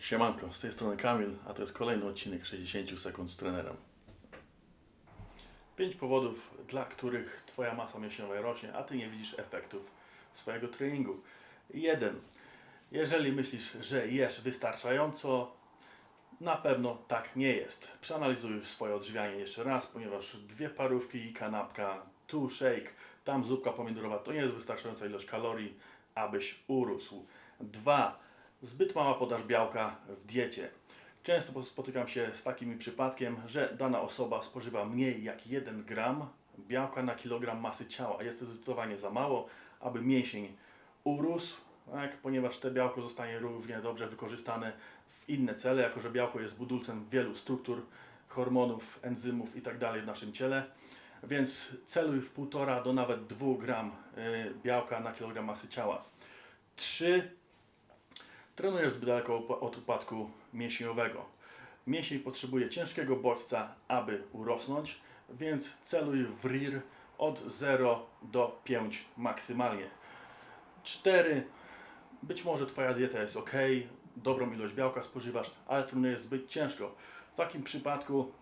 Siemanko, z tej strony Kamil, a to jest kolejny odcinek 60 sekund z trenerem. Pięć powodów, dla których Twoja masa mięśniowa rośnie, a Ty nie widzisz efektów swojego treningu. Jeden. Jeżeli myślisz, że jesz wystarczająco, na pewno tak nie jest. Przeanalizuj swoje odżywianie jeszcze raz, ponieważ dwie parówki kanapka, tu shake, tam zupka pomidorowa to nie jest wystarczająca ilość kalorii, abyś urósł. Dwa. Zbyt mała podaż białka w diecie. Często spotykam się z takim przypadkiem, że dana osoba spożywa mniej jak 1 gram białka na kilogram masy ciała. Jest to zdecydowanie za mało, aby mięsień urósł, tak, ponieważ te białko zostanie równie dobrze wykorzystane w inne cele, jako że białko jest budulcem wielu struktur, hormonów, enzymów itd. w naszym ciele. Więc celuj w 1,5 do nawet 2 gram y, białka na kilogram masy ciała. 3 Trenujesz zbyt daleko od upadku mięśniowego. Mięsień potrzebuje ciężkiego bodźca, aby urosnąć, więc celuj w RIR od 0 do 5 maksymalnie. 4. Być może Twoja dieta jest ok, dobrą ilość białka spożywasz, ale trenujesz zbyt ciężko. W takim przypadku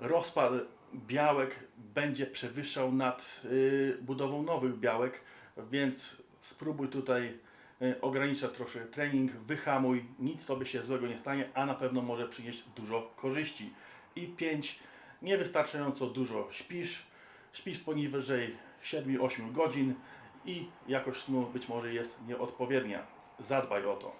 rozpad białek będzie przewyższał nad y, budową nowych białek, więc spróbuj tutaj y, ograniczać troszkę trening, wyhamuj, nic tobie się złego nie stanie, a na pewno może przynieść dużo korzyści. I 5. Niewystarczająco dużo śpisz, śpisz poniżej 7-8 godzin i jakość snu być może jest nieodpowiednia. Zadbaj o to.